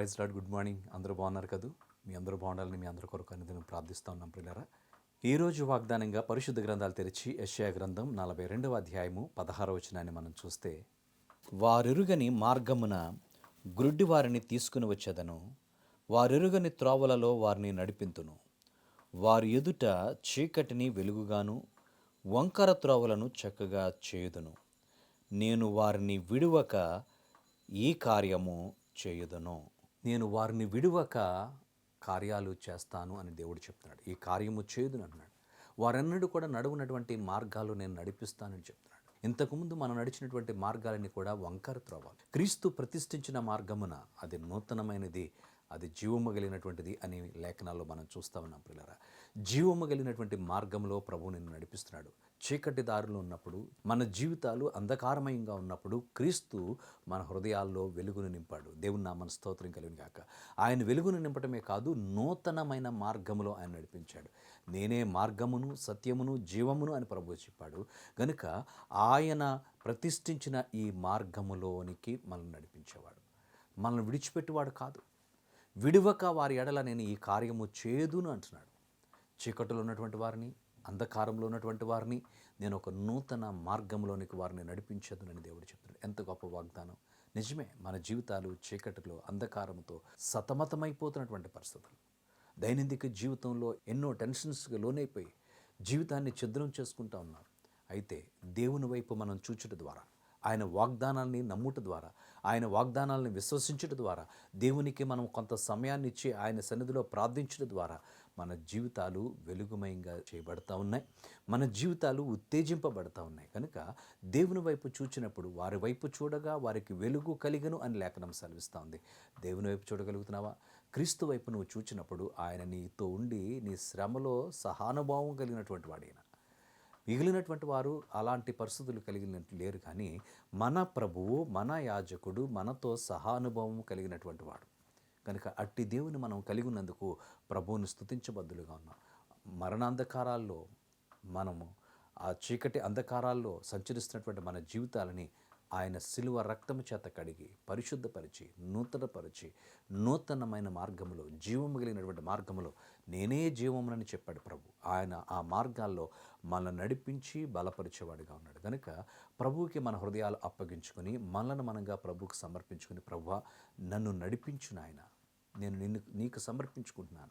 Praise lord good morning. అందరూ బాగున్నారు కదూ? మీ అందరూ బాగుండాలని మీ అందరి కొరకు అనేది నేను ప్రార్థిస్తూ ఉన్నాం ప్రియులరా. ఈరోజు వాగ్దానంగా పరిశుద్ధ గ్రంథాలు తెరిచి యెషయా గ్రంథం నలభై రెండవ అధ్యాయము పదహారవ వచనాన్ని మనం చూస్తే వారెరుగని మార్గమున గ్రుడ్డి వారిని తీసుకుని వచ్చేదను. వారెరుగని త్రోవలలో వారిని నడిపింతును. వారి ఎదుట చీకటిని వెలుగుగాను వంకర త్రోవలను చక్కగా చేయుదును. నేను వారిని విడువక ఈ కార్యము చేయుదును. నేను వారిని విడువక కార్యాలు చేస్తాను అని దేవుడు చెప్తున్నాడు. ఈ కార్యము చేయదు అంటున్నాడు. వారన్నడు కూడా నడువునటువంటి మార్గాలు నేను నడిపిస్తానని చెప్తున్నాడు. ఇంతకుముందు మనం నడిచినటువంటి మార్గాలని కూడా వంకర త్రోవాలి. క్రీస్తు ప్రతిష్ఠించిన మార్గమున అది నూతనమైనది అది జీవము కలిగినటువంటిది అని లేఖనాల్లో మనం చూస్తూ ఉన్నాం పిల్లరా జీవము కలిగినటువంటి మార్గంలో ప్రభు నిన్ను నడిపిస్తున్నాడు. చీకటి దారులు ఉన్నప్పుడు మన జీవితాలు అంధకారమయంగా ఉన్నప్పుడు క్రీస్తు మన హృదయాల్లో వెలుగును నింపాడు. దేవుని నామన స్తోత్రం కలిగిన కాక ఆయన వెలుగును నింపటమే కాదు నూతనమైన మార్గములో ఆయన నడిపించాడు. నేనే మార్గమును సత్యమును జీవమును అని ప్రభు చెప్పాడు. గనుక ఆయన ప్రతిష్ఠించిన ఈ మార్గములోనికి మనల్ని నడిపించేవాడు. మనల్ని విడిచిపెట్టేవాడు కాదు. విడువక వారి ఎడల నేను ఈ కార్యము చేదును అంటున్నాడు. చీకటిలో ఉన్నటువంటి వారిని అంధకారంలో ఉన్నటువంటి వారిని నేను ఒక నూతన మార్గంలోనికి వారిని నడిపించదునని దేవుడు చెప్తున్నాడు. ఎంత గొప్ప వాగ్దానం. నిజమే మన జీవితాలు చీకటిలో అంధకారంతో సతమతమైపోతున్నటువంటి పరిస్థితులు. దైనందిక జీవితంలో ఎన్నో టెన్షన్స్కి లోనైపోయి జీవితాన్ని ఛిద్రం చేసుకుంటా ఉన్నారు. అయితే దేవుని వైపు మనం చూచడం ద్వారా ఆయన వాగ్దానాల్ని నమ్ముట ద్వారా ఆయన వాగ్దానాలను విశ్వసించుట ద్వారా దేవునికి మనం కొంత సమయాన్ని ఇచ్చి ఆయన సన్నిధిలో ప్రార్థించడం ద్వారా మన జీవితాలు వెలుగుమయంగా చేయబడతా ఉన్నాయి. మన జీవితాలు ఉత్తేజింపబడతా ఉన్నాయి. కనుక దేవుని వైపు చూచినప్పుడు వారి వైపు చూడగా వారికి వెలుగు కలిగను అని లేఖనం సెలవిస్తూ ఉంది. దేవుని వైపు చూడగలుగుతున్నావా? క్రీస్తు వైపు నువ్వు చూచినప్పుడు ఆయన నీతో ఉండి నీ శ్రమలో సహానుభావం కలిగినటువంటి వాడైనా మిగిలినటువంటి వారు అలాంటి పరిస్థితులు కలిగినట్టు లేరు కానీ మన ప్రభువు మన యాజకుడు మనతో సహానుభవం కలిగినటువంటి వాడు. కనుక అట్టి దేవుని మనం కలిగి ఉన్నందుకు ప్రభువుని స్థుతించబద్దులుగా ఉన్నాం. మరణాంధకారాల్లో మనము ఆ చీకటి అంధకారాల్లో సంచరిస్తున్నటువంటి మన జీవితాలని ఆయన సిలువ రక్తము చేత కడిగి పరిశుద్ధపరిచి నూతనపరిచి నూతనమైన మార్గములో జీవము కలిగినటువంటి మార్గములో నేనే జీవమునని చెప్పాడు ప్రభు. ఆయన ఆ మార్గాల్లో మనల్ని నడిపించి బలపరిచేవాడిగా ఉన్నాడు. కనుక ప్రభువుకి మన హృదయాలు అప్పగించుకొని మనల్ని మనంగా ప్రభువుకి సమర్పించుకుని ప్రభు నన్ను నడిపించు నాయన. నేను నిన్ను నీకు సమర్పించుకుంటున్నాను.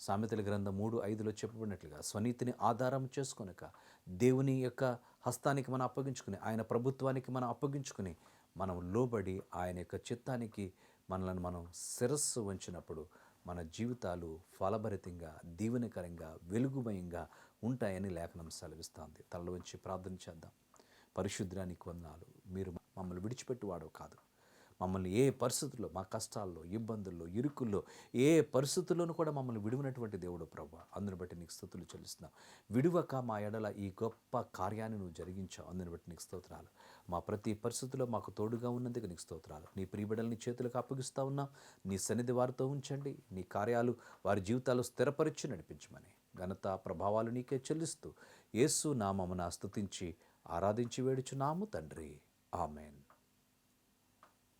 సామెతల గ్రంథం మూడు ఐదులో చెప్పబడినట్లుగా స్వనీతిని ఆధారం చేసుకొనక దేవుని యొక్క హస్తానికి మనం అప్పగించుకుని ఆయన ప్రభుత్వానికి మనం అప్పగించుకుని మనం లోబడి ఆయన యొక్క చిత్తానికి మనల్ని మనం శిరస్సు వంచినప్పుడు మన జీవితాలు ఫలభరితంగా దీవెనకరంగా వెలుగుమయంగా ఉంటాయని లేఖనం సెలవిస్తోంది. తల వంచి ప్రార్థన చేద్దాం. పరిశుద్ధానికి వందనాలు. మీరు మమ్మల్ని విడిచిపెట్టువాడో కాదు. మమ్మల్ని ఏ పరిస్థితుల్లో మా కష్టాల్లో ఇబ్బందుల్లో ఇరుకుల్లో ఏ పరిస్థితుల్లోనూ కూడా మమ్మల్ని విడివినటువంటి దేవుడు ప్రభు అందుని బట్టి నీకు స్థుతులు చెల్లిస్తున్నాం. విడువక మా ఎడల ఈ గొప్ప కార్యాన్ని నువ్వు జరిగించావు అందుని బట్టి నీకు స్తోత్రాలు. మా ప్రతి పరిస్థితుల్లో మాకు తోడుగా ఉన్నందుకు నీకు స్తోత్రాలు. నీ ప్రియబిడల్ని చేతులకు అప్పగిస్తూ ఉన్నాం. నీ సన్నిధి వారితో ఉంచండి. నీ కార్యాలు వారి జీవితాలు స్థిరపరిచి నడిపించమని ఘనత ప్రభావాలు నీకే చెల్లిస్తూ యేసు నామమున స్థుతించి ఆరాధించి వేడుచున్నాము తండ్రి. ఆమెన్.